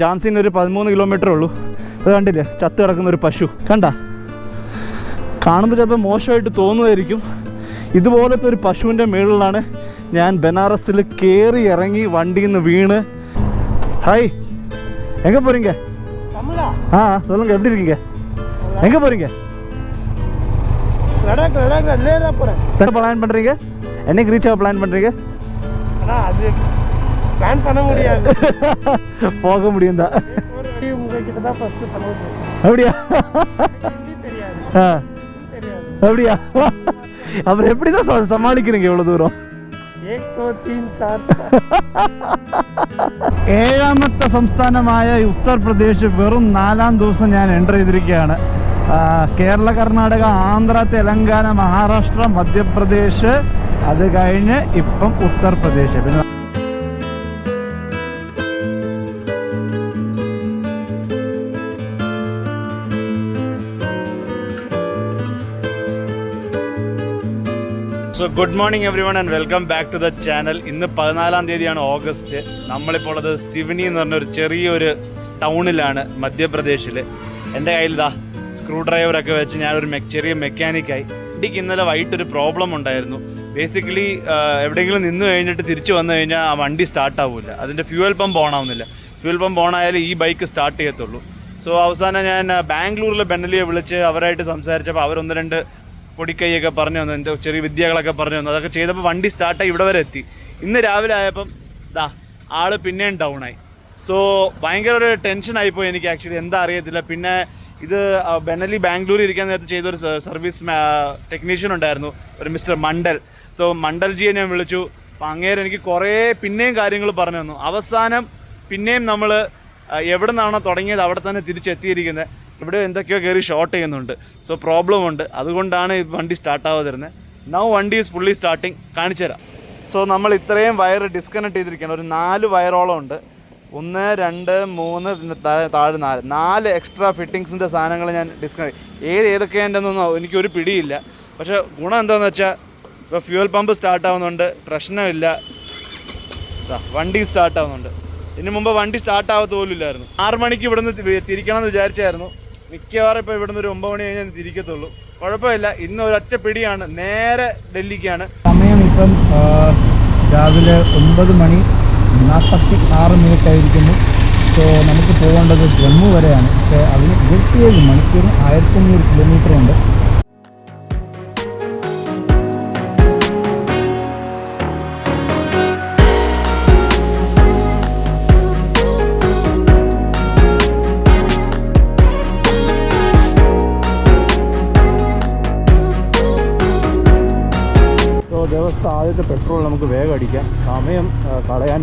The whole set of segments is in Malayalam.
ഝാൻസിന് ഒരു പതിമൂന്ന് കിലോമീറ്റർ ഉള്ളൂ. അത് കണ്ടില്ലേ? ചത്ത് കിടക്കുന്ന ഒരു പശു. കണ്ട? കാണുമ്പോൾ ചിലപ്പോൾ മോശമായിട്ട് തോന്നുമായിരിക്കും. ഇതുപോലത്തെ ഒരു പശുവിന്റെ മേളിലാണ് ഞാൻ ബനാറസിൽ കയറി ഇറങ്ങി വണ്ടിയിൽ നിന്ന് വീണ്. ഹായ് എങ്ക പോരീങ്ക? ആ சொல்லுங்க എവിടെ ഇരിക്കുക எங்க പോരിങ്ക? പ്ലാൻ லடாக் എന്നെ ഗ്രീച്ച് പ്ലാൻ பண்றீங்க பிளான் பண்ண முடியாது போக முடியும் தான் ஒரு உங்ககிட்ட தான் ஃபஸ்ட்டு தமிழ் பேசுகிறேன் அப்படியா ஹிந்தி தெரியாது ஆ தெரியாது அப்படியா அப்புறம் எப்படி தான் ச- சமாளிக்கிறீங்க இவ்வளோ தூரம் ஏக் தோ தீன் சார் ഏഴാമത്തെ സംസ്ഥാനമായ ഉത്തർപ്രദേശ് വെറും നാലാം ദിവസം ഞാൻ എൻ്റർ ചെയ്തിരിക്കുകയാണ് ആ, കേരള കർണാടക ആന്ധ്ര തെലങ്കാന മഹാരാഷ്ട്ര മധ്യപ്രദേശ് അത് കഴിഞ്ഞ് ഇപ്പം ഉത്തർപ്രദേശ് പിന്നെ good morning everyone and welcome back to the channel ഇന്ന് പതിനാലാം തീയതിയാണ് ഓഗസ്റ്റ്. നമ്മളിപ്പോൾ ഉള്ളത് സിവനി എന്ന് പറഞ്ഞ ഒരു ചെറിയൊരു ടൗണിലാണ് മധ്യപ്രദേശിൽ എന്റെ കയ്യിൽ ഇതാ സ്ക്രൂ ഡ്രൈവറൊക്കെ വെച്ച് ഞാനൊരു മെ ചെറിയ മെക്കാനിക്കായി എനിക്ക് ഇന്നലെ വൈകിട്ടൊരു പ്രോബ്ലം ഉണ്ടായിരുന്നു. ബേസിക്കലി എവിടെയെങ്കിലും നിന്ന് കഴിഞ്ഞിട്ട് തിരിച്ചു വന്നു കഴിഞ്ഞാൽ ആ വണ്ടി സ്റ്റാർട്ട് ആവില്ല. അതിന്റെ ഫ്യൂവൽ പമ്പ് ഓൺ ആവുന്നില്ല. ഫ്യൂവൽ പമ്പ് ഓൺ ആയാലും ഈ ബൈക്ക് സ്റ്റാർട്ട് ചെയ്യത്തുള്ളൂ. സോ അവസാനം ഞാൻ ബാംഗ്ലൂരിലെ ബെന്നലിയെ വിളിച്ച് അവരായിട്ട് സംസാരിച്ചപ്പോൾ അവരൊന്ന് രണ്ട് പൊടിക്കൈയൊക്കെ പറഞ്ഞു തന്നു എന്റെ ചെറിയ വിദ്യകളൊക്കെ പറഞ്ഞു തന്നു അതൊക്കെ ചെയ്തപ്പോൾ വണ്ടി സ്റ്റാർട്ടായി ഇവിടെ വരെ എത്തി. ഇന്ന് രാവിലെ ആയപ്പം ദാ ആൾ പിന്നെയും ഡൗൺ ആയി. സോ ഭയങ്കര ഒരു ടെൻഷൻ ആയിപ്പോയി എനിക്ക് ആക്ച്വലി എന്താ അറിയത്തില്ല. പിന്നെ ഇത് ബെനലി ബാംഗ്ലൂർ ഇരിക്കാൻ നേരത്ത് ചെയ്തൊരു സർവീസ് ടെക്നീഷ്യൻ ഉണ്ടായിരുന്നു ഒരു മിസ്റ്റർ മണ്ഡൽ. സോ മണ്ഡൽജിയെ ഞാൻ വിളിച്ചു. അപ്പം അങ്ങേരം എനിക്ക് കുറേ പിന്നെയും കാര്യങ്ങൾ പറഞ്ഞു തന്നു. അവസാനം പിന്നെയും നമ്മൾ എവിടെ നിന്നാണോ തുടങ്ങിയത് അവിടെ തന്നെ തിരിച്ചെത്തിയിരിക്കുന്നത് ഇവിടെ എന്തൊക്കെയോ കയറി ഷോർട്ട് ചെയ്യുന്നുണ്ട്. സോ പ്രോബ്ലം ഉണ്ട്. അതുകൊണ്ടാണ് വണ്ടി സ്റ്റാർട്ട് ആവാതിരുന്നത് നൗ വണ്ടി ഈസ് ഫുള്ളി സ്റ്റാർട്ടിങ് കാണിച്ചു തരാം. സോ നമ്മൾ ഇത്രയും വയർ ഡിസ്കണക്ട് ചെയ്തിരിക്കുകയാണ്. ഒരു നാല് വയറോളം ഉണ്ട്. ഒന്ന് രണ്ട് മൂന്ന് പിന്നെ താഴെ നാല്. നാല് എക്സ്ട്രാ ഫിറ്റിങ്സിന്റെ സാധനങ്ങൾ ഞാൻ ഡിസ്കണക്ട് ഏത് ഏതൊക്കെയാണെന്നൊന്നും എനിക്കൊരു പിടിയില്ല. പക്ഷേ ഗുണം എന്താണെന്ന് വെച്ചാൽ ഇപ്പോൾ ഫ്യൂവൽ പമ്പ് സ്റ്റാർട്ട് ആവുന്നുണ്ട്. പ്രശ്നമില്ല. വണ്ടി സ്റ്റാർട്ട് ആവുന്നുണ്ട്. ഇതിന് മുമ്പ് വണ്ടി സ്റ്റാർട്ട് പോലും ഇല്ലായിരുന്നു. ആറ് മണിക്ക് ഇവിടുന്ന് തിരിക്കണം എന്ന് വിചാരിച്ചായിരുന്നു. മിക്കവാറും ഇപ്പോൾ ഇവിടുന്ന് ഒരു ഒമ്പത് മണി കഴിഞ്ഞാൽ തിരിക്കത്തുള്ളൂ. കുഴപ്പമില്ല. ഇന്ന് ഒരൊറ്റ പിടിയാണ്. നേരെ ഡൽഹിക്കാണ്. സമയം ഇപ്പം രാവിലെ ഒമ്പത് മണി നാൽപ്പത്തി ആറ് മിനിറ്റ് ആയിരിക്കുന്നു. സോ നമുക്ക് പോകേണ്ടത് ജമ്മു വരെയാണ്. പക്ഷേ അതിന് ഇരുപത്തിയേഴ് മണിക്കൂറും കിലോമീറ്റർ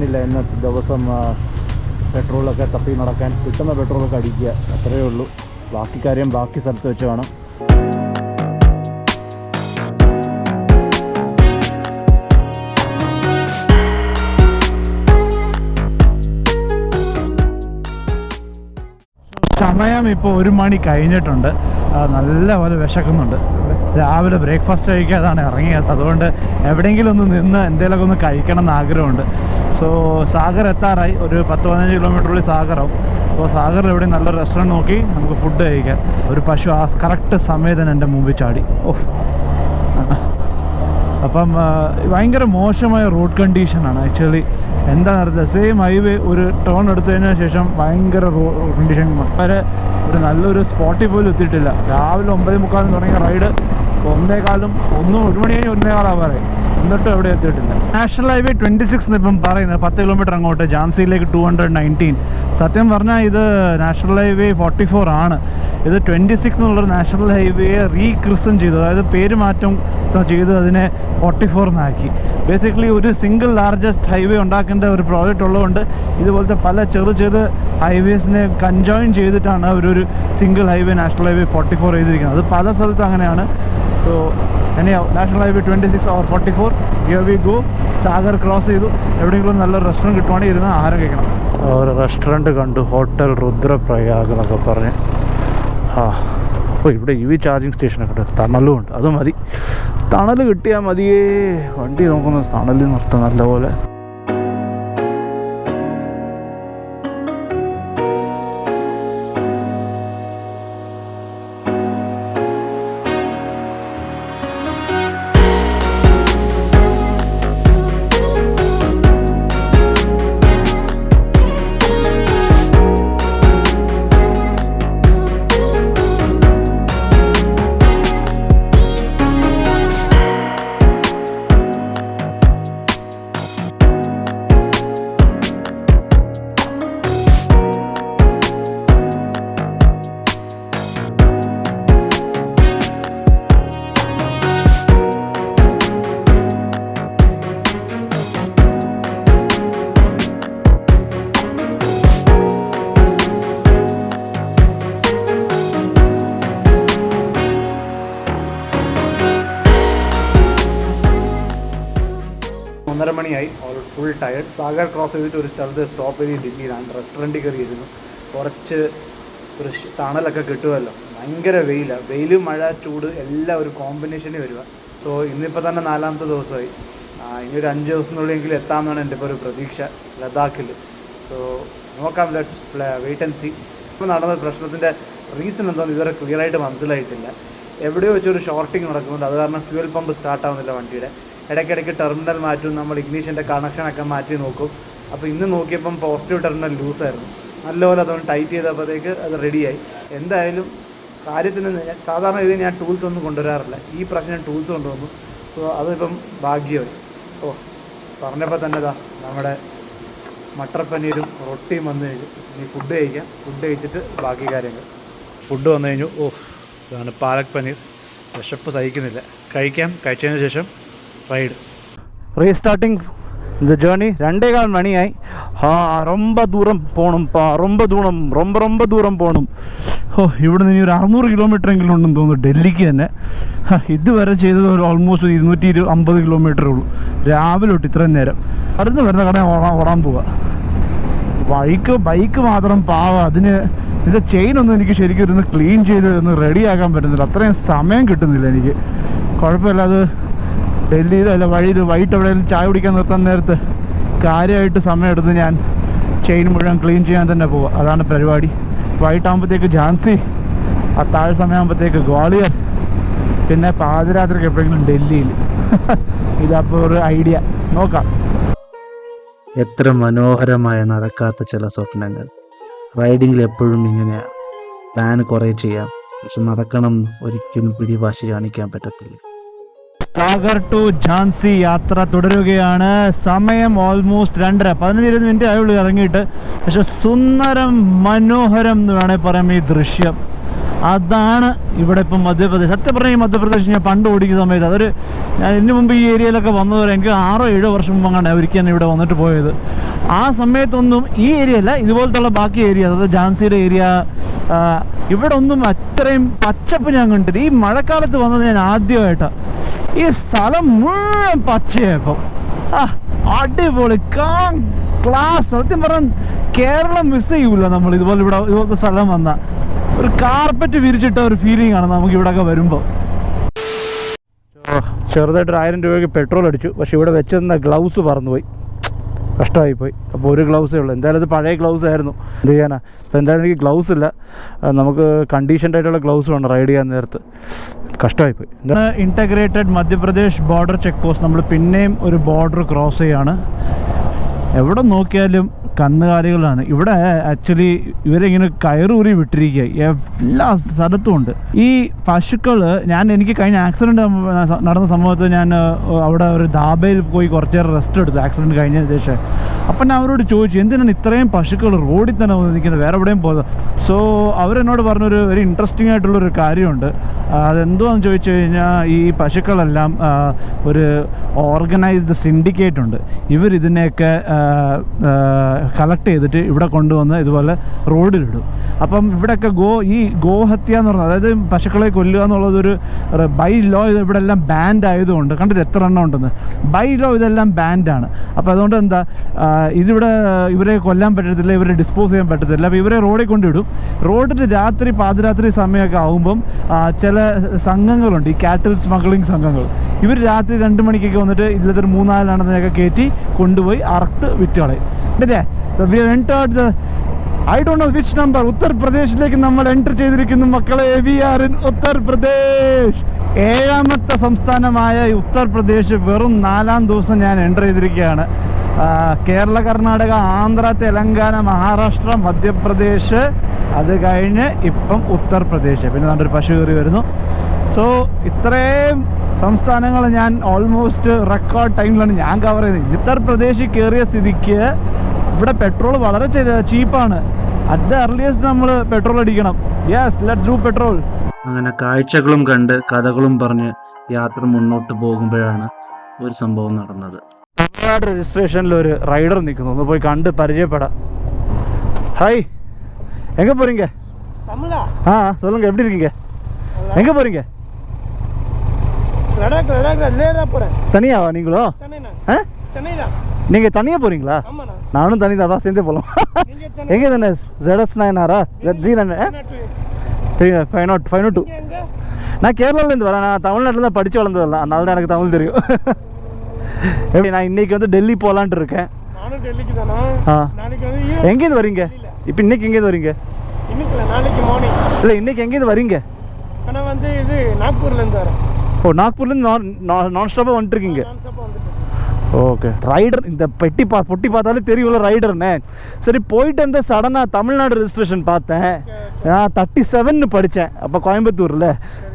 കളയാനില്ല ഇന്നത്തെ ദിവസം പെട്രോളൊക്കെ തപ്പി നടക്കാൻ കിട്ടുന്ന പെട്രോളൊക്കെ അടിക്കുക. അത്രയേ ഉള്ളൂ. ബാക്കി കാര്യം ബാക്കി സ്ഥലത്ത് വെച്ച് വേണം. സമയം ഇപ്പോൾ ഒരു മണി കഴിഞ്ഞിട്ടുണ്ട്. നല്ലപോലെ വിശക്കുന്നുണ്ട്. രാവിലെ ബ്രേക്ക്ഫാസ്റ്റ് കഴിക്കാതാണ് ഇറങ്ങിയത്. അതുകൊണ്ട് എവിടെയെങ്കിലും ഒന്ന് നിന്ന് എന്തെങ്കിലുമൊക്കെ ഒന്ന് കഴിക്കണം എന്ന് ആഗ്രഹമുണ്ട്. സോ സാഗർ എത്താറായി. ഒരു പത്ത് പതിനഞ്ച് കിലോമീറ്ററുള്ളിൽ സാഗറാവും അപ്പോൾ സാഗറിൽ എവിടെ നല്ല റെസ്റ്റോറന്റ് നോക്കി നമുക്ക് ഫുഡ് കഴിക്കാം. ഒരു പശു ആ കറക്റ്റ് സമയത്തിന് എന്റെ മുമ്പിൽ ചാടി. ഓഹ് അപ്പം ഭയങ്കര മോശമായ റോഡ് കണ്ടീഷനാണ് ആക്ച്വലി എന്താ നടത്തുക സെയിം ഹൈവേ ഒരു ടേൺ എടുത്തതിന് ശേഷം ഭയങ്കര കണ്ടീഷൻ വരെ ഒരു നല്ലൊരു സ്പോട്ടിൽ പോലും എത്തിയിട്ടില്ല. രാവിലെ ഒമ്പത് മുക്കാലും തുടങ്ങിയ റൈഡ് ഒന്നേകാലും ഒന്നും ഒരു മണി കഴിഞ്ഞ് ഒന്നേകാലാവാറേ എന്നിട്ടും എവിടെ എത്തിയിട്ടില്ല. നാഷണൽ ഹൈവേ ട്വന്റി സിക്സ് ഇപ്പം പറയുന്നത് പത്ത് കിലോമീറ്റർ അങ്ങോട്ട് ജാൻസിയിലേക്ക് ടു ഹൺഡ്രഡ് നയന്റീൻ സത്യം പറഞ്ഞാൽ ഇത് നാഷണൽ ഹൈവേ ഫോർട്ടി ഫോർ ആണ്. ഇത് ട്വന്റി സിക്സ് എന്നുള്ളൊരു നാഷണൽ ഹൈവേയെ റീക്രിസൺ ചെയ്തു. അതായത് പേര് മാറ്റം ചെയ്ത് അതിനെ ഫോർട്ടി ഫോർ എന്നാക്കി ബേസിക്കലി ഒരു സിംഗിൾ ലാർജസ്റ്റ് ഹൈവേ ഉണ്ടാക്കേണ്ട ഒരു പ്രോജക്റ്റ് ഉള്ളതുകൊണ്ട് ഇതുപോലത്തെ പല ചെറു ചെറു ഹൈവേസിനെ കൺജോയിൻ ചെയ്തിട്ടാണ് അവരൊരു single highway national highway forty four ചെയ്തിരിക്കുന്നത് അത് പല സ്ഥലത്തും അങ്ങനെയാണ്. So any national highway twenty six or forty four here we go Sagar cross ചെയ്തു. എവിടെയെങ്കിലും നല്ലൊരു റെസ്റ്റോറന്റ് കിട്ടുവാണെങ്കിൽ ഇരുന്ന് ആഹാരം കഴിക്കണം. ഒരു റെസ്റ്റോറന്റ് കണ്ടു. ഹോട്ടൽ രുദ്രപ്രയാഗ് എന്നൊക്കെ പറഞ്ഞ്. ആ അപ്പോൾ ഇവിടെ ഇ വി ചാർജിങ് സ്റ്റേഷനൊക്കെ ഉണ്ട്. തണലും ഉണ്ട് അത് മതി. തണൽ കിട്ടിയാൽ മതിയേ. വണ്ടി നോക്കുന്ന തണലിൽ നിർത്താം നല്ലപോലെ. ടയർഡ് സാഗർ ക്രോസ് ചെയ്തിട്ട് ഒരു ചെറുത് സ്റ്റോപ്പ് ചെയ്ത് ഡൽഹിയിലാണ് റെസ്റ്റോറന്റിൽ കയറിയിരുന്നു കുറച്ച് ഒരു തണലൊക്കെ കിട്ടുമല്ലോ. ഭയങ്കര വെയിലാണ് വെയിൽ മഴ ചൂട് എല്ലാം ഒരു കോമ്പിനേഷനിൽ വരിക. സോ ഇന്നിപ്പോൾ തന്നെ നാലാമത്തെ ദിവസമായി. ഇനി ഒരു അഞ്ച് ദിവസത്തിനുള്ളിൽ എത്താമെന്നാണ് എന്റെ ഇപ്പോൾ ഒരു പ്രതീക്ഷ. ലഡാക്കിൽ സോ നോക്കാം. ലെറ്റ്സ് വെയിറ്റ് ആൻഡ് സി ഇപ്പോൾ നടന്ന പ്രശ്നത്തിന്റെ റീസൺ എന്താണെന്ന് ഇതുവരെ ക്ലിയർ ആയിട്ട് മനസ്സിലായിട്ടില്ല. എവിടെയോ വെച്ചൊരു ഷോർട്ടിങ് നടക്കുന്നുണ്ട്. അത് കാരണം ഫ്യൂൽ പമ്പ് സ്റ്റാർട്ടാവുന്നില്ല വണ്ടിയുടെ. ഇടയ്ക്കിടയ്ക്ക് ടെർമിനൽ മാറ്റും നമ്മൾ ഇഗ്നീഷന്റെ കണക്ഷനൊക്കെ മാറ്റി നോക്കും. അപ്പോൾ ഇന്ന് നോക്കിയപ്പം പോസിറ്റീവ് ടെർമിനൽ ലൂസായിരുന്നു നല്ലപോലെ അതൊന്ന് ടൈറ്റ് ചെയ്തപ്പോഴത്തേക്ക് അത് റെഡിയായി എന്തായാലും കാര്യത്തിന് സാധാരണ ഇത് ഞാൻ ടൂൾസ് ഒന്നും കൊണ്ടുവരാറില്ല. ഈ പ്രാവശ്യം ഞാൻ ടൂൾസ് കൊണ്ടുവന്നു. സോ അതിപ്പം ഭാഗ്യമായി. ഓ പറഞ്ഞപ്പോൾ തന്നെ ഇതാ നമ്മുടെ മട്ടർ പനീരും റൊട്ടിയും വന്നു കഴിഞ്ഞു. ഇനി ഫുഡ് കഴിക്കാം. ഫുഡ് കഴിച്ചിട്ട് ബാക്കി കാര്യങ്ങൾ. ഫുഡ് വന്നു കഴിഞ്ഞു. ഓ ഇതാണ് പാലക് പനീർ വിശപ്പ് സഹിക്കുന്നില്ല. കഴിക്കാം. കഴിച്ചതിന് ശേഷം റൈഡ് റീസ്റ്റാർട്ടിങ് இந்த ஜேர்னி ரெண்டே கால் மணி ஆயி ஆ ரொம்ப தூரம் போகணும்ப்பா ரொம்ப தூரம் ரொம்ப ரொம்ப ദൂരം പോകണം ഓ ഇവിടെ നിന്ന് ഇനി ഒരു അറുന്നൂറ് കിലോമീറ്റർ എങ്കിലും ഉണ്ടെന്ന് തോന്നുന്നു ഡൽഹിക്ക് തന്നെ ഹ, ഇതുവരെ ചെയ്തത് ഒരു ഓൾമോസ്റ്റ് ഒരു ഇരുന്നൂറ്റി ഇരു അമ്പത് കിലോമീറ്ററേ ഉള്ളൂ രാവിലെ തൊട്ട് ഇത്രയും നേരം അടുത്ത് വരുന്ന കട ഓടാൻ ഓടാൻ പോവുക ബൈക്ക് ബൈക്ക് മാത്രം പാവം അതിന് ഇതിൻ്റെ ചെയിനൊന്നും എനിക്ക് ശരിക്കും ഇരുന്ന് ക്ലീൻ ചെയ്ത് ഒന്ന് റെഡിയാക്കാൻ പറ്റുന്നില്ല അത്രയും സമയം കിട്ടുന്നില്ല എനിക്ക് കുഴപ്പമില്ല അത് ഡൽഹിയിൽ അല്ല വഴിയിൽ വൈകിട്ട് എവിടെയെങ്കിലും ചായ കുടിക്കാൻ നിർത്താൻ നേരത്ത് കാര്യമായിട്ട് സമയമെടുത്ത് ഞാൻ ചെയിൻ മുഴുവൻ ക്ലീൻ ചെയ്യാൻ തന്നെ പോവുക അതാണ് പരിപാടി. വൈകിട്ടാകുമ്പോഴത്തേക്ക് ഝാൻസി ആ താഴെ സമയമാകുമ്പോഴത്തേക്ക് ഗ്വാളിയർ പിന്നെ പാതിരാത്രിക്ക് എപ്പോഴെങ്കിലും ഡൽഹിയിൽ. ഇതപ്പോൾ ഒരു ഐഡിയ നോക്കാം. എത്ര മനോഹരമായ നടക്കാത്ത ചില സ്വപ്നങ്ങൾ. റൈഡിങ്ങിൽ എപ്പോഴും ഇങ്ങനെയാണ് പ്ലാൻ കുറേ ചെയ്യാം. പക്ഷെ നടക്കണം ഒരിക്കലും പിടിവാശി കാണിക്കാൻ പറ്റത്തില്ല. സാഗർ ടു ഝാൻസി യാത്ര തുടരുകയാണ്. സമയം ഓൾമോസ്റ്റ് രണ്ടര. പതിനഞ്ച് ഇരുപത് മിനിറ്റ് ആയുള്ളൂ ഇറങ്ങിയിട്ട്. പക്ഷെ സുന്ദരം മനോഹരം എന്ന് വേണേൽ പറയാം ഈ ദൃശ്യം. അതാണ് ഇവിടെ ഇപ്പം മധ്യപ്രദേശ്. സത്യം പറഞ്ഞാൽ ഈ മധ്യപ്രദേശ് ഞാൻ പണ്ട് ഓടിക്കുന്ന സമയത്ത് അതൊരു ഞാൻ ഇതിനു മുമ്പ് ഈ ഏരിയയിലൊക്കെ വന്നതുവരെ എനിക്ക് ആറോ ഏഴോ വർഷം മുമ്പ് അങ്ങനെ തന്നെ ഇവിടെ വന്നിട്ട് പോയത്. ആ സമയത്തൊന്നും ഈ ഏരിയ അല്ല ഇതുപോലത്തുള്ള ബാക്കി ഏരിയ അതായത് ഝാൻസിയുടെ ഏരിയ ഇവിടെ ഒന്നും അത്രയും പച്ചപ്പ് ഞാൻ കണ്ടിട്ടില്ല. ഈ മഴക്കാലത്ത് വന്നത് ഞാൻ ആദ്യമായിട്ടാണ് ഈ സ്ഥലം മുഴുവൻ പച്ചയായപ്പം ആ അടിപൊളി കാ ക്ലാസ്. സത്യം പറഞ്ഞാൽ കേരളം മിസ് ചെയ്യൂല നമ്മൾ ഇതുപോലെ ഇവിടെ ഇതുപോലത്തെ സ്ഥലം വന്ന. ഒരു കാർപ്പറ്റ് വിരിച്ചിട്ട ഒരു ഫീലിംഗ് ആണ് നമുക്ക് ഇവിടെയൊക്കെ വരുമ്പോൾ ചെറുതായിട്ടൊരു ആയിരം രൂപയ്ക്ക് പെട്രോൾ അടിച്ചു. പക്ഷെ ഇവിടെ വെച്ചിരുന്ന ഗ്ലൗസ് പറന്നുപോയി. കഷ്ടമായിപ്പോയി. അപ്പോൾ ഒരു ഗ്ലൗസേ ഉള്ളൂ. എന്തായാലും ഇത് പഴയ ഗ്ലൗസ് ആയിരുന്നു. എന്ത് ചെയ്യാനാ? അപ്പോൾ എന്തായാലും എനിക്ക് ഗ്ലൗസ് ഇല്ല. നമുക്ക് കണ്ടീഷൻഡ് ആയിട്ടുള്ള ഗ്ലൗസ് വേണം റൈഡ് ചെയ്യാൻ നേരത്ത്. കഷ്ടമായിപ്പോയി. Integrated Madhya Pradesh border check post നമ്മൾ പിന്നെയും ഒരു ബോർഡർ ക്രോസ് ചെയ്യാണ്. എവിടെ നോക്കിയാലും കന്നുകാലികളാണ്. ഇവിടെ ആക്ച്വലി ഇവരിങ്ങനെ കയറൂരി വിട്ടിരിക്കുക. എല്ലാ സ്ഥലത്തും ഉണ്ട്. ഈ പശുക്കൾ ഞാൻ എനിക്ക് കഴിഞ്ഞ ആക്സിഡന്റ് നടന്ന സംഭവത്തിൽ ഞാൻ അവിടെ ഒരു ധാബയിൽ പോയി കുറച്ച് നേരം റെസ്റ്റ് എടുത്തു. ആക്സിഡന്റ് കഴിഞ്ഞതിന് ശേഷം. അപ്പം ഞാൻ അവരോട് ചോദിച്ചു എന്തിനാണ് ഇത്രയും പശുക്കൾ റോഡിൽ തന്നെ നിൽക്കുന്നത്? വേറെ എവിടെയും പോകുന്നത് സോ അവരെന്നോട് പറഞ്ഞൊരു വെരി ഇൻട്രസ്റ്റിംഗ് ആയിട്ടുള്ളൊരു കാര്യമുണ്ട്. അതെന്തോന്ന് ചോദിച്ചു കഴിഞ്ഞാൽ ഈ പശുക്കളെല്ലാം ഒരു ഓർഗനൈസ്ഡ് സിൻഡിക്കേറ്റ് ഉണ്ട്. ഇവരിതിനെയൊക്കെ കളക്ട് ചെയ്തിട്ട് ഇവിടെ കൊണ്ടുവന്ന് ഇതുപോലെ റോഡിലിടും. അപ്പം ഇവിടെയൊക്കെ ഗോ ഈ ഗോഹത്യ എന്ന് പറഞ്ഞത് അതായത് പശുക്കളെ കൊല്ലുക എന്നുള്ളതൊരു ബൈ ലോ ഇത് ഇവിടെ എല്ലാം ബാൻഡ് ആയതുകൊണ്ട് കണ്ടിട്ട് എത്ര എണ്ണം ഉണ്ടെന്ന്? ബൈ ലോ ഇതെല്ലാം ബാൻഡാണ് അപ്പോൾ അതുകൊണ്ട് എന്താ ഇതിവിടെ ഇവരെ കൊല്ലാൻ പറ്റത്തില്ല ഇവരെ ഡിസ്പോസ് ചെയ്യാൻ പറ്റത്തില്ല. അപ്പോൾ ഇവരെ റോഡിൽ കൊണ്ടിടും. റോഡിൽ രാത്രി പാതിരാത്രി സമയമൊക്കെ ആകുമ്പം ചില സംഘങ്ങളുണ്ട്. ഈ കാറ്റിൽ സ്മഗ്ലിംഗ് സംഘങ്ങൾ. ഇവർ രാത്രി രണ്ട് മണിക്കൊക്കെ വന്നിട്ട് ഇതിലത്തെ ഒരു മൂന്നാലെണ്ണത്തിനൊക്കെ കയറ്റി കൊണ്ടുപോയി അറുത്ത് വിറ്റ് കണ്ടില്ലേ we entered the I don't know which number ഉത്തർപ്രദേശിലേക്ക് നമ്മൾ എന്റർ ചെയ്തിരിക്കുന്നു മക്കളെ. We are in Uttar Pradesh. ഏഴാമത്തെ സംസ്ഥാനമായ ഉത്തർപ്രദേശ് വെറും നാലാം ദിവസം ഞാൻ എന്റർ ചെയ്തിരിക്കുകയാണ്. കേരള കർണാടക ആന്ധ്ര തെലങ്കാന മഹാരാഷ്ട്ര മധ്യപ്രദേശ് അത് കഴിഞ്ഞ് ഇപ്പം ഉത്തർപ്രദേശ്. പിന്നെ നല്ലൊരു പശു കയറി വരുന്നു. സോ ഇത്രയും സംസ്ഥാനങ്ങൾ ഞാൻ ഓൾമോസ്റ്റ് റെക്കോർഡ് ടൈമിലാണ് ഞാൻ കവർ ചെയ്തത്. ഉത്തർപ്രദേശിൽ കയറിയ സ്ഥിതിക്ക് ഇവിടെ പെട്രോൾ വളരെ ചീപ്പാണ് അറ്റ് ദ അർലിയസ്റ്റ് നമ്മൾ പെട്രോൾ അടിക്കണം. യെസ് ലെറ്റ് ഡു പെട്രോൾ അങ്ങനെ കാഴ്ചകളും കണ്ട് കഥകളും പറഞ്ഞ് യാത്ര മുന്നോട്ട് പോകുമ്പോഴാണ് ഒരു സംഭവം നടന്നത്. തമിഴ്നാട് രജിസ്ട്രേഷനിൽ ഒരു റൈഡർ നിൽക്കുന്നു. ഒന്ന് പോയി കണ്ട് പരിചയപ്പെടാം. ഹായ് എങ്ക പോറീങ്ക ആ சொல்லுங்க എവിടെ இருக்கீங்க எங்க போறீங்க லடாக் லடாக் லேரா போறேன் தனியாவா நீங்களோ நான் நீங்கள் தனியாக போகிறீங்களா நானும் தனி தான் சேர்ந்தே போகலாம் எங்கே தானே ஜெடஸ் நைனாரா G nine three five nought five nought two நான் கேரளாலேருந்து வரேன் நான் தமிழ்நாட்டில் தான் படித்து வளர்ந்ததில்ல அதனால தான் எனக்கு தமிழ் தெரியும். எப்படி நான் இன்னைக்கு வந்து டெல்லி போகலான்ட்டு இருக்கேன். ஆ. எங்கேருந்து வரீங்க? இப்போ இன்னைக்கு எங்கேருந்து வரீங்க? இல்லை நாளைக்கு மார்னிங் இல்லை இன்னைக்கு எங்கேருந்து வரீங்க? ஆனால் வந்து இது நாக்பூர்லேருந்து வரேன். ஓ நாக்பூர்லேருந்து நான் நான் ஸ்டாப்பாக வந்துட்டுருக்கீங்க நான் ஓகே. ரைடர் இந்த பெட்டி பா பொட்டி பார்த்தாலே தெரியும்ல ரைடர்னே. சரி போயிட்டு வந்து சடனாக தமிழ்நாடு ரெஜிஸ்ட்ரேஷன் பார்த்தேன். நான் தேர்ட்டி செவன் படித்தேன். அப்போ கோயம்புத்தூரில்.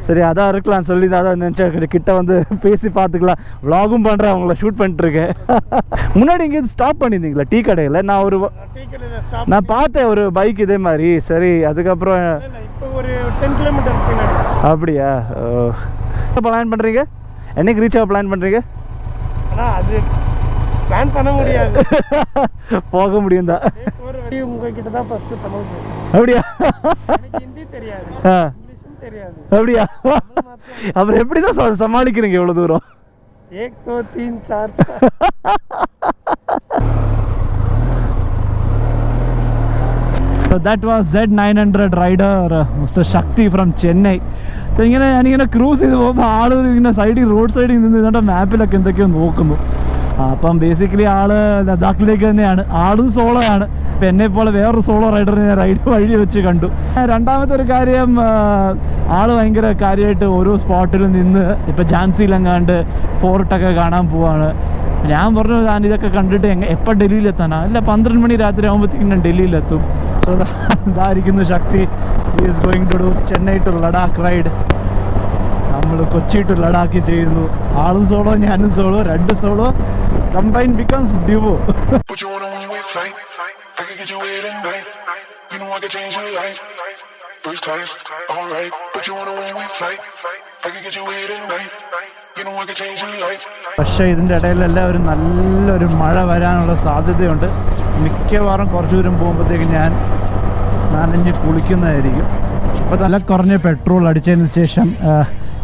சரி அதான் இருக்கலாம் சொல்லி தான் அதான் நினச்சேன் கிட்ட வந்து பேசி பார்த்துக்கலாம். Vlog-உம் பண்ணுறேன் அவங்கள ஷூட் பண்ணிட்டுருக்கேன். முன்னாடி எங்கேயும் ஸ்டாப் பண்ணியிருந்தீங்களா? டீ கடையில்? நான் ஒரு நான் பார்த்தேன் ஒரு பைக் இதே மாதிரி. சரி அதுக்கப்புறம் ஒரு டென் கிலோமீட்டர் அப்படியா? பிளான் பண்ணுறீங்க என்னைக்கு ரீச் ஆக பிளான் பண்ணுறீங்க ஆனால் அது பிளான் பண்ண முடியாது போக முடியும் தான் ஒரு வழி உங்ககிட்ட தான் ஃபஸ்ட்டு தமிழ் பேசுகிறேன் அப்படியா எனக்கு ஹிந்தி தெரியாது ஆ இங்கிலீஷும் தெரியாது அப்படியா அப்புறம் எப்படி தான் ச- சமாளிக்கிறீங்க இவ்வளோ தூரம் एक दो तीन चार So that was Z900 rider uh, Mr. Shakti from Chennai. ഇങ്ങനെ ഞാനിങ്ങനെ ക്രൂസ് ചെയ്ത് പോകുമ്പോൾ ആൾ ഇങ്ങനെ സൈഡിൽ റോഡ് സൈഡിൽ നിന്ന് ഇതാണ്ട് മാപ്പിലൊക്കെ എന്തൊക്കെയോ നോക്കുന്നു. അപ്പം ബേസിക്കലി ആൾ ലഡാക്കിലേക്ക് തന്നെയാണ്. ആളും സോളോ ആണ്. ഇപ്പം എന്നെ പോലെ വേറൊരു സോളോ റൈഡറിനെ ഞാൻ റൈഡ് വഴി വെച്ച് കണ്ടു. രണ്ടാമത്തെ ഒരു കാര്യം ആൾ ഭയങ്കര കാര്യമായിട്ട് ഓരോ സ്പോട്ടിലും നിന്ന് ഇപ്പം ജാൻസിയിലെങ്ങാണ്ട് ഫോർട്ടൊക്കെ കാണാൻ പോവാണ്. ഞാൻ പറഞ്ഞു ഞാൻ ഇതൊക്കെ കണ്ടിട്ട് എപ്പോൾ ഡൽഹിയിലെത്താനാ? അല്ല പന്ത്രണ്ട് മണി രാത്രി ആകുമ്പോഴത്തേക്കും ഞാൻ ഡൽഹിയിലെത്തും. So, ഇതായിരിക്കുന്നു Shakti is going to do Chennai to Ladakh ride നമ്മൾ കൊച്ചി ടു ലഡാക്ക് ചെയ്യുന്നു ആളും സോളോ ഞാനും സോളോ രണ്ട് solo combine becomes duo. First class, alright. Put you on a one-way flight. I can get you here tonight. പക്ഷേ ഇതിന്റെ ഇടയിൽ എല്ലാവരും നല്ലൊരു മഴ വരാനുള്ള സാധ്യതയുണ്ട്. മിക്കവാറും കുറച്ച് ദൂരം പോകുമ്പോഴത്തേക്ക് ഞാൻ നനഞ്ഞ് കുളിക്കുന്നതായിരിക്കും. അപ്പോൾ തല കുറഞ്ഞ പെട്രോൾ അടിച്ചതിന് ശേഷം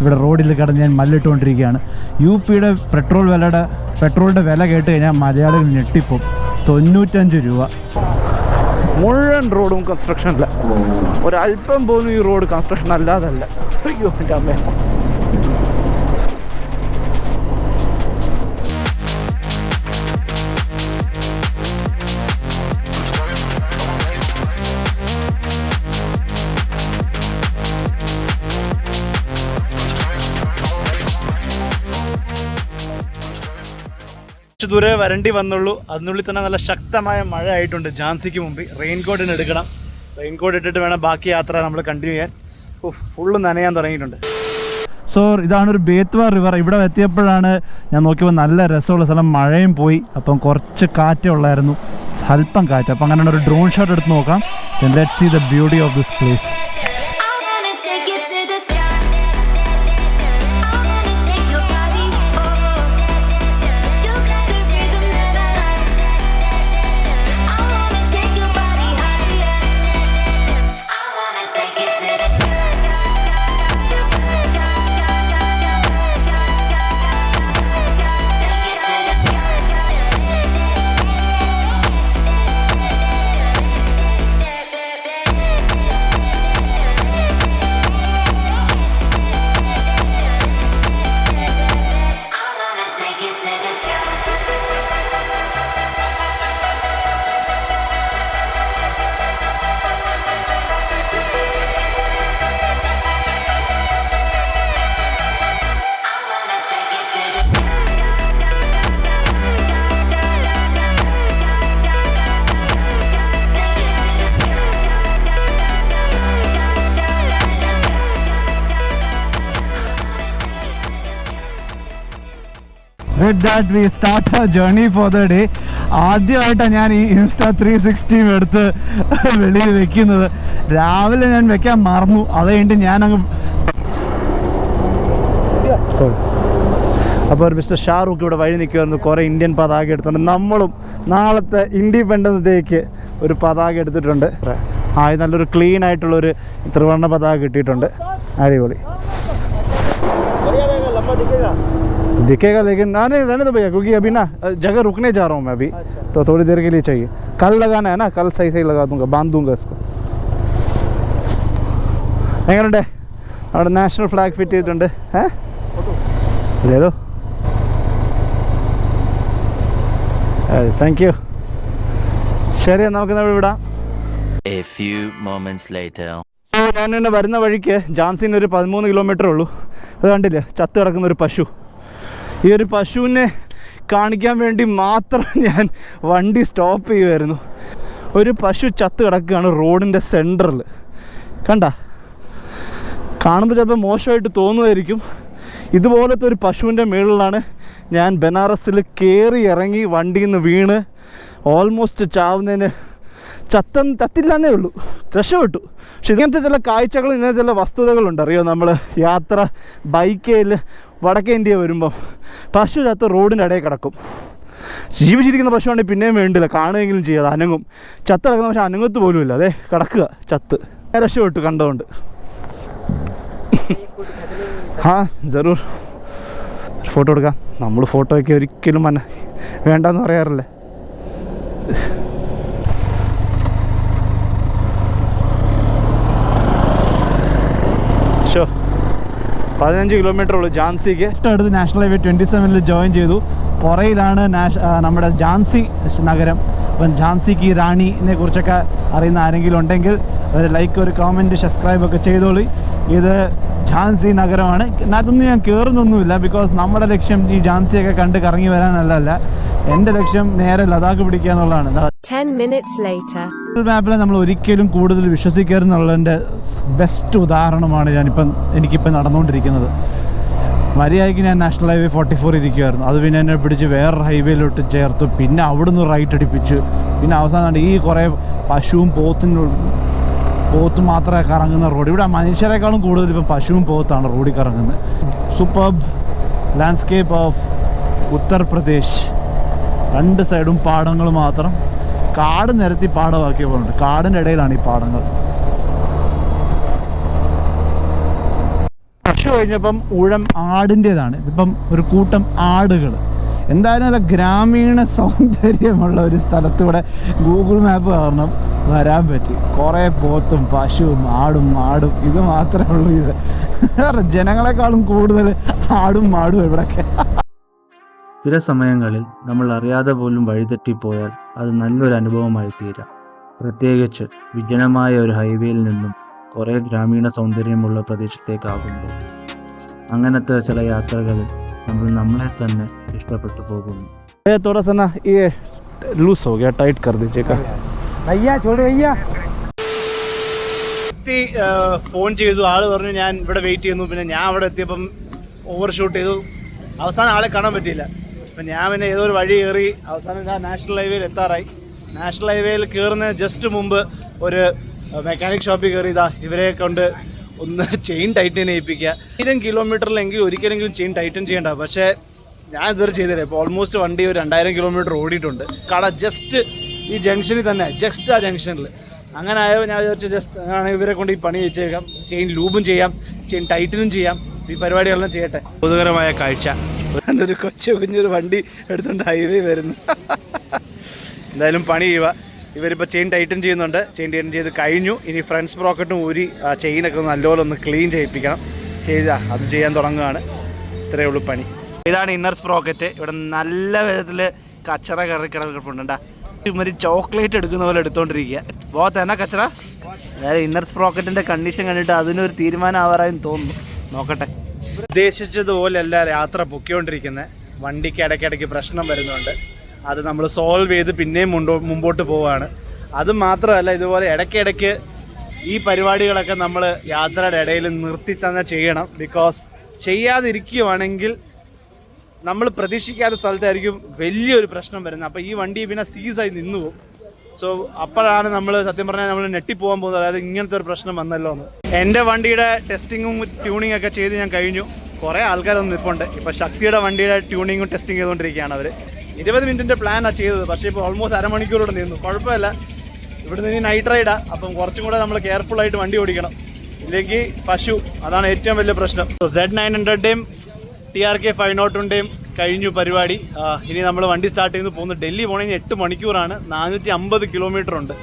ഇവിടെ റോഡിൽ കിടന്ന് ഞാൻ മല്ലിട്ടുകൊണ്ടിരിക്കുകയാണ്. യു പിയുടെ പെട്രോൾ വിലയുടെ പെട്രോളിന്റെ വില കേട്ട് കഴിഞ്ഞാൽ മലയാളികൾ ഞെട്ടിപ്പോവും. തൊണ്ണൂറ്റഞ്ച് രൂപ. മുഴുവൻ റോഡും കൺസ്ട്രക്ഷനല്ല ഒരല്പം പോലും ഈ റോഡ് കൺസ്ട്രക്ഷൻ അല്ലാതല്ല അയ്യോ എന്റെ അമ്മേ. കുറച്ച് ദൂരെ വരണ്ടി വന്നുള്ളൂ. അതിനുള്ളിൽ തന്നെ നല്ല ശക്തമായ മഴ ആയിട്ടുണ്ട്. ജാൻസിക്ക് മുമ്പ് റെയിൻകോട്ടിന് എടുക്കണം. റെയിൻകോട്ട് ഇട്ടിട്ട് വേണം ബാക്കി യാത്ര നമ്മൾ കണ്ടിന്യൂ ചെയ്യാൻ. ഫുള്ള് നനയാൻ തുടങ്ങിയിട്ടുണ്ട്. സോ ഇതാണ് ഒരു ബേത്വ റിവർ ഇവിടെ എത്തിയപ്പോഴാണ് ഞാൻ നോക്കിയപ്പോൾ നല്ല രസമുള്ള സ്ഥലം. മഴയും പോയി. അപ്പം കുറച്ച് കാറ്റേ ഉള്ളായിരുന്നു. അല്പം കാറ്റ്. അപ്പം അങ്ങനെ ഒരു ഡ്രോൺ ഷോട്ട് എടുത്ത് നോക്കാം. Let see the beauty of this place with that we start a journey for the day ആദ്യമായിട്ടാണ് ഞാൻ ഈ ഇൻസ്റ്റാ ത്രീ സിക്സ്റ്റിയും എടുത്ത് വെളിയിൽ വെക്കുന്നത്. രാവിലെ ഞാൻ വെക്കാൻ മറന്നു. അത് കഴിഞ്ഞിട്ട് ഞാൻ അങ്ങ് അപ്പോൾ മിസ്റ്റർ ഷാറൂഖ് ഇവിടെ വഴി നിൽക്കുമായിരുന്നു കുറേ ഇന്ത്യൻ പതാക എടുത്തിട്ടുണ്ട്. നമ്മളും നാളത്തെ ഇൻഡിപെൻഡൻസ് ഡേക്ക് ഒരു പതാക എടുത്തിട്ടുണ്ട്. ആ ഇത് നല്ലൊരു ക്ലീൻ ആയിട്ടുള്ളൊരു ത്രിവർണ പതാക കിട്ടിയിട്ടുണ്ട്. അടിപൊളി. दिखेगा दिखेगा लेकिन ना नहीं रहने दो भैया क्योंकि अभी ना जगह रुकने जा रहा हूँ मैं अभी तो थोड़ी देर के लिए चाहिए कल लगाना है ना कल सही सही लगा दूंगा बांध दूंगा इसको എങ്ങനെയുണ്ട് അവിടെ നാഷണൽ ഫ്ലാഗ് ഫിറ്റ് ചെയ്തിട്ടുണ്ട് ഏ ഇതേതോ താങ്ക് യു ശരി നമുക്ക് നമ്മൾ വിടാം A few moments later. അപ്പോൾ ഞാൻ എന്നെ വരുന്ന വഴിക്ക് ജാൻസിന് ഒരു പതിമൂന്ന് കിലോമീറ്റർ ഉള്ളൂ അത് കണ്ടില്ലേ ചത്ത് കിടക്കുന്ന ഒരു പശു ഈ ഒരു പശുവിനെ കാണിക്കാൻ വേണ്ടി മാത്രം ഞാൻ വണ്ടി സ്റ്റോപ്പ് ചെയ്യുമായിരുന്നു ഒരു പശു ചത്ത് കിടക്കുകയാണ് റോഡിന്റെ സെന്ററിൽ. കണ്ട? കാണുമ്പോൾ ചിലപ്പോൾ മോശമായിട്ട് തോന്നുമായിരിക്കും. ഇതുപോലത്തെ ഒരു പശുവിന്റെ മുകളിലാണ് ഞാൻ ബനാറസിൽ കയറി ഇറങ്ങി വണ്ടിയിൽ നിന്ന് വീണ് ഓൾമോസ്റ്റ് ചാവുന്നതിന് ചത്ത ചത്തില്ലാന്നേ ഉള്ളൂ. രക്ഷപ്പെട്ടു. പക്ഷെ ഇങ്ങനത്തെ ചില കാഴ്ചകൾ ഇങ്ങനത്തെ ചില വസ്തുതകളുണ്ട്. അറിയോ? നമ്മൾ യാത്ര ബൈക്കേൽ വടക്കേ ഇന്ത്യ വരുമ്പം പശു ചത്ത് റോഡിന്റെ ഇടയിൽ കിടക്കും. ജീവിച്ചിരിക്കുന്ന പശുവാണെങ്കിൽ പിന്നെയും വേണ്ടില്ല. കാണുകയെങ്കിലും ചെയ്യാതെ അനങ്ങും. ചത്ത് കിടക്കുന്ന പക്ഷേ അനങ്ങത്ത് പോലും ഇല്ല. അതെ കിടക്കുക. ചത്ത്. രക്ഷപ്പെട്ടു കണ്ടുകൊണ്ട് ആ ജറൂർ. ഫോട്ടോ എടുക്കാം. നമ്മൾ ഫോട്ടോയ്ക്ക് ഒരിക്കലും മന വേണ്ടെന്ന് പറയാറില്ലേ? ഷോ പതിനഞ്ച് കിലോമീറ്റർ ഉള്ളൂ ജാൻസിക്ക്. അടുത്ത് നാഷണൽ ഹൈവേ ട്വന്റി സെവനിൽ ജോയിൻ ചെയ്തു. പുറയിലാണ് നാഷ നമ്മുടെ ജാൻസി നഗരം. അപ്പം കി റാണിനെ കുറിച്ചൊക്കെ അറിയുന്ന ആരെങ്കിലും ഉണ്ടെങ്കിൽ ഒരു ലൈക്ക് ഒരു കമന്റ് സബ്സ്ക്രൈബ് ഒക്കെ ചെയ്തോളി. ഇത് ഝാൻസി നഗരമാണ്. അതൊന്നും ഞാൻ കയറുന്നൊന്നുമില്ല ബിക്കോസ് നമ്മുടെ ലക്ഷ്യം ഈ ഝാൻസിയൊക്കെ കണ്ട് കറങ്ങി വരാനല്ല എന്റെ ലക്ഷ്യം നേരെ ലഡാക്ക് പിടിക്കുക എന്നുള്ളതാണ്. ദാ 10 minutes later. ഗൂഗിൾ മാപ്പിൽ നമ്മൾ ഒരിക്കലും കൂടുതൽ വിശ്വസിക്കരുതെന്നുള്ളതിന്റെ ബെസ്റ്റ് ഉദാഹരണമാണ് ഞാനിപ്പം എനിക്കിപ്പം നടന്നുകൊണ്ടിരിക്കുന്നത്. മര്യാദയ്ക്ക് ഞാൻ നാഷണൽ ഹൈവേ ഫോർട്ടി ഫോർ ഇരിക്കുമായിരുന്നു അത് പിന്നെ എന്നെ പിടിച്ച് വേറൊരു ഹൈവേയിലോട്ട് ചേർത്തു. പിന്നെ അവിടുന്ന് റൈറ്റ് അടിപ്പിച്ചു. പിന്നെ അവസാനം ഈ കുറേ പശുവും പോത്തിനും പോത്ത് മാത്രമേ കറങ്ങുന്ന റോഡ് ഇവിടെ മനുഷ്യരെക്കാളും കൂടുതൽ ഇപ്പം പശുവും പോത്താണ് റോഡിൽ കറങ്ങുന്നത്. Superb landscape of Uttar Pradesh. രണ്ട് സൈഡും പാടങ്ങൾ മാത്രം. കാട് നിരത്തി പാടമാക്കിയ പോലുണ്ട് കാടിന്റെ ഇടയിലാണ് ഈ പാടങ്ങൾ പശു കഴിഞ്ഞപ്പം ഊഴം ആടിന്റേതാണ് ഇതിപ്പം ഒരു കൂട്ടം ആടുകൾ. എന്തായാലും നല്ല ഗ്രാമീണ സൗന്ദര്യമുള്ള ഒരു സ്ഥലത്തൂടെ ഗൂഗിൾ മാപ്പ് കാരണം വരാൻ പറ്റി. കുറേ പോത്തും പശുവും ആടും മാടും ഇത് മാത്രമേ ഉള്ളൂ ഇത്. ജനങ്ങളെക്കാളും കൂടുതൽ ആടും മാടും ഇവിടെയൊക്കെ ചില സമയങ്ങളിൽ നമ്മൾ അറിയാതെ പോലും വഴിതെറ്റിപ്പോയാൽ അത് നല്ലൊരു അനുഭവമായി തീരാം പ്രത്യേകിച്ച് വിജനമായ ഒരു ഹൈവേയിൽ നിന്നും കുറേ ഗ്രാമീണ സൗന്ദര്യമുള്ള പ്രദേശത്തേക്കാകുമ്പോൾ അങ്ങനത്തെ ചില യാത്രകളിൽ നമ്മൾ നമ്മളെ തന്നെ ഇഷ്ടപ്പെട്ടു പോകുന്നു थोड़ा सा ना ये लूज हो गया टाइट कर दीजिएगा भैया छोड़ो भैया എത്തി ഫോൺ ചെയ്തു ആള് പറഞ്ഞു ഞാൻ ഇവിടെ വെയിറ്റ് ചെയ്യുന്നു പിന്നെ ഞാൻ അവിടെ എത്തിയപ്പം ഓവർ ഷൂട്ട് ചെയ്തു അവസാനം ആളെ കാണാൻ പറ്റിയില്ല അപ്പം ഞാൻ പിന്നെ ഏതൊരു വഴി കയറി അവസാനം ഞാൻ നാഷണൽ ഹൈവേയിൽ എത്താറായി. നാഷണൽ ഹൈവേയിൽ കയറുന്ന ജസ്റ്റ് മുമ്പ് ഒരു മെക്കാനിക് ഷോപ്പിൽ കയറി ഇതാ ഇവരെ കൊണ്ട് ഒന്ന് ചെയിൻ ടൈറ്റൻ ചെയ്യിപ്പിക്കുക. ആയിരം കിലോമീറ്ററിലെങ്കിൽ ഒരിക്കലെങ്കിലും ചെയിൻ ടൈറ്റൻ ചെയ്യേണ്ട. പക്ഷേ ഞാൻ ഇതുവരെ ചെയ്തില്ല. ഇപ്പോൾ ഓൾമോസ്റ്റ് വണ്ടി ഒരു രണ്ടായിരം കിലോമീറ്റർ ഓടിയിട്ടുണ്ട്. കട ജസ്റ്റ് ഈ ജംഗ്ഷനിൽ തന്നെ ജസ്റ്റ് ആ ജംഗ്ഷനിൽ അങ്ങനെ ആയോ ഞാൻ വിചാരിച്ചു ജസ്റ്റ് ആണ് ഇവരെ കൊണ്ട് ഈ പണി ചെയ്യിച്ചേക്കാം. ചെയിൻ ലൂബും ചെയ്യാം. ചെയിൻ ടൈറ്റനും ചെയ്യാം. ഈ പരിപാടികളെല്ലാം ചെയ്യട്ടെ. അത്ഭുതകരമായ കാഴ്ച. ഒരു കൊച്ചു കുഞ്ഞൊരു വണ്ടി എടുത്തുകൊണ്ട് ഹൈവേ വരുന്നു. എന്തായാലും പണി ചെയ്യുക ഇവരിപ്പോൾ ചെയിൻ ടൈറ്റൻ ചെയ്യുന്നുണ്ട്. ചെയിൻ ടൈറ്റൻ ചെയ്ത് കഴിഞ്ഞു. ഇനി ഫ്രണ്ട്സ് ബ്രോക്കറ്റും ഊരി ആ ചെയിനൊക്കെ നല്ലപോലെ ഒന്ന് ക്ലീൻ ചെയ്യിപ്പിക്കണം. ചെയ്ത അത് ചെയ്യാൻ തുടങ്ങുകയാണ് ഇത്രയേ ഉള്ളൂ പണി. ഇതാണ് ഇന്നർ സ്പ്രോക്കറ്റ് ഇവിടെ നല്ല വിധത്തിൽ കച്ചറ കയറി കിടക്കുന്നുണ്ടാ ഇവർ ചോക്ലേറ്റ് എടുക്കുന്ന പോലെ എടുത്തോണ്ടിരിക്കുക ബോത്ത് എന്നാ കച്ചറ. അതായത് ഇന്നർ സ്പ്രോക്കറ്റിന്റെ കണ്ടീഷൻ കണ്ടിട്ട് അതിനൊരു തീരുമാനം ആവാറായെന്ന് തോന്നുന്നു. നോക്കട്ടെ. ഉദ്ദേശിച്ചതുപോലെയല്ല യാത്ര പൊക്കിക്കൊണ്ടിരിക്കുന്നത് വണ്ടിക്ക് ഇടയ്ക്കിടയ്ക്ക് പ്രശ്നം വരുന്നുണ്ട്. അത് നമ്മൾ സോൾവ് ചെയ്ത് പിന്നെയും മുണ്ടോ മുമ്പോട്ട് പോവുകയാണ് അത് മാത്രമല്ല ഇതുപോലെ ഇടയ്ക്കിടയ്ക്ക് ഈ പരിപാടികളൊക്കെ നമ്മൾ യാത്രയുടെ ഇടയിൽ നിർത്തി തന്നെ ചെയ്യണം. ബിക്കോസ് ചെയ്യാതിരിക്കുകയാണെങ്കിൽ നമ്മൾ പ്രതീക്ഷിക്കാത്ത സ്ഥലത്തായിരിക്കും വലിയൊരു പ്രശ്നം വരുന്നത്. അപ്പോൾ ഈ വണ്ടി പിന്നെ സീസായി നിന്നു പോകും. സോ അപ്പോഴാണ് നമ്മൾ സത്യം പറഞ്ഞാൽ നമ്മൾ നെട്ടിപ്പോകാൻ പോകുന്നത്. അതായത് ഇങ്ങനത്തെ ഒരു പ്രശ്നം വന്നല്ലോ എന്ന്. എന്റെ വണ്ടിയുടെ ടെസ്റ്റിങ്ങും ട്യൂണിങ് ഒക്കെ ചെയ്ത് ഞാൻ കഴിഞ്ഞു. കുറേ ആൾക്കാരൊന്നും നിൽപ്പുണ്ട് ഇപ്പോൾ ശക്തിയുടെ വണ്ടിയുടെ ട്യൂണിങ്ങും ടെസ്റ്റിംഗ് ചെയ്തുകൊണ്ടിരിക്കുകയാണ് അവർ ഇരുപത് മിനിറ്റിന്റെ പ്ലാനാണ് ചെയ്തത്. പക്ഷേ ഇപ്പോൾ ഓൾമോസ്റ്റ് അരമണിക്കൂറോടെ നിന്നു. കുഴപ്പമില്ല. ഇവിടെ നിന്ന് നൈറ്റ് റൈഡാണ് അപ്പം കുറച്ചും കൂടെ നമ്മൾ കെയർഫുള്ളായിട്ട് വണ്ടി ഓടിക്കണം. ഇല്ലെങ്കിൽ പശു. അതാണ് ഏറ്റവും വലിയ പ്രശ്നം. സെഡ് നയൻ ഹൺഡ്രഡിന്റെയും ടി ആർ കെ ഫൈവ് നോട്ടിന്റെയും കഴിഞ്ഞു പരിപാടി. ഇനി നമ്മൾ വണ്ടി സ്റ്റാർട്ട് ചെയ്ത് പോകുന്നത് ഡൽഹി പോകണമെങ്കിൽ എട്ട് മണിക്കൂറാണ്. നാനൂറ്റി അമ്പത് കിലോമീറ്റർ ഉണ്ട്.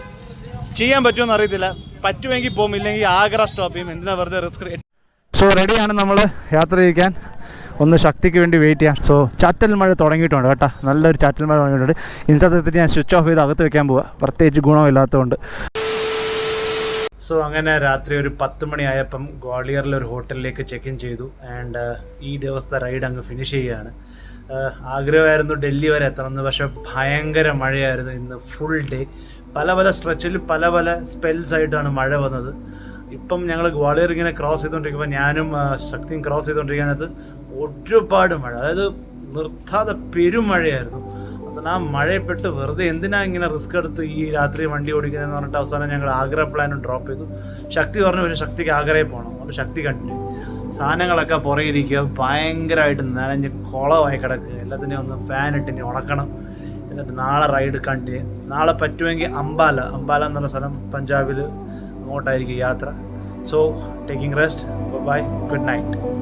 ചെയ്യാൻ പറ്റുമെന്ന് അറിയത്തില്ല. പറ്റുമെങ്കിൽ പോകും ഇല്ലെങ്കിൽ ആഗ്ര സ്റ്റോപ്പ് ചെയ്യും. എന്തിനാ വെറുതെ റിസ്ക് സോ റെഡിയാണ് നമ്മൾ യാത്ര ചെയ്യാൻ. ഒന്ന് ശക്തിക്ക് വേണ്ടി വെയിറ്റ് ചെയ്യാം. സോ ചാറ്റൽ മഴ തുടങ്ങിയിട്ടുണ്ട് കേട്ടോ. നല്ലൊരു ചാറ്റൽ മഴ തുടങ്ങിയിട്ടുണ്ട്. ഇൻസത്യത്തിൽ ഞാൻ സ്വിച്ച് ഓഫ് ചെയ്ത് അകത്ത് വെക്കാൻ പോവുക പ്രത്യേകിച്ച് ഗുണമില്ലാത്തതുകൊണ്ട്. സോ അങ്ങനെ രാത്രി ഒരു പത്ത് മണിയായപ്പം ഗ്വാളിയറിലെ ഒരു ഹോട്ടലിലേക്ക് ചെക്ക് ഇൻ ചെയ്തു. ആൻഡ് ഈ ദിവസത്തെ റൈഡ് അങ്ങ് ഫിനിഷ് ചെയ്യുകയാണ്. ആഗ്രഹമായിരുന്നു ഡൽഹി വരെ എത്തണമെന്ന് പക്ഷെ ഭയങ്കര മഴയായിരുന്നു ഇന്ന് ഫുൾ ഡേ പല പല സ്ട്രെച്ചിൽ പല പല സ്പെൽസ് ആയിട്ടാണ് മഴ വന്നത്. ഇപ്പം ഞങ്ങൾ ഗ്വാളിയർ ഇങ്ങനെ ക്രോസ് ചെയ്തുകൊണ്ടിരിക്കുമ്പോൾ ഞാനും ശക്തിയും ക്രോസ് ചെയ്തുകൊണ്ടിരിക്കുന്നത് ഒരുപാട് മഴ. അതായത് നിർത്താതെ പെരുമഴയായിരുന്നു. അവസാനം ആ മഴയപ്പെട്ട് വെറുതെ എന്തിനാ ഇങ്ങനെ റിസ്ക് എടുത്ത് ഈ രാത്രി വണ്ടി ഓടിക്കുന്നതെന്ന് പറഞ്ഞിട്ട് അവസാനം ഞങ്ങൾ ആഗ്ര പ്ലാനും ഡ്രോപ്പ് ചെയ്തു. ശക്തി പറഞ്ഞു പക്ഷേ ശക്തിക്ക് ആഗ്രഹം പോകണം അതുകൊണ്ട് ശക്തി കണ്ടിന്യൂ സാധനങ്ങളൊക്കെ പുറകിരിക്കുക ഭയങ്കരമായിട്ട് നനഞ്ഞ് കുളമായി കിടക്കുക. എല്ലാത്തിനെയും ഒന്ന് ഫാൻ ഇട്ടിനി ഉണക്കണം. എന്നിട്ട് നാളെ റൈഡ് കണ്ടിന്യൂ നാളെ പറ്റുമെങ്കിൽ അംബാല. അംബാല എന്ന് പറഞ്ഞ സ്ഥലം പഞ്ചാബിൽ അങ്ങോട്ടായിരിക്കും യാത്ര. So taking rest bye good night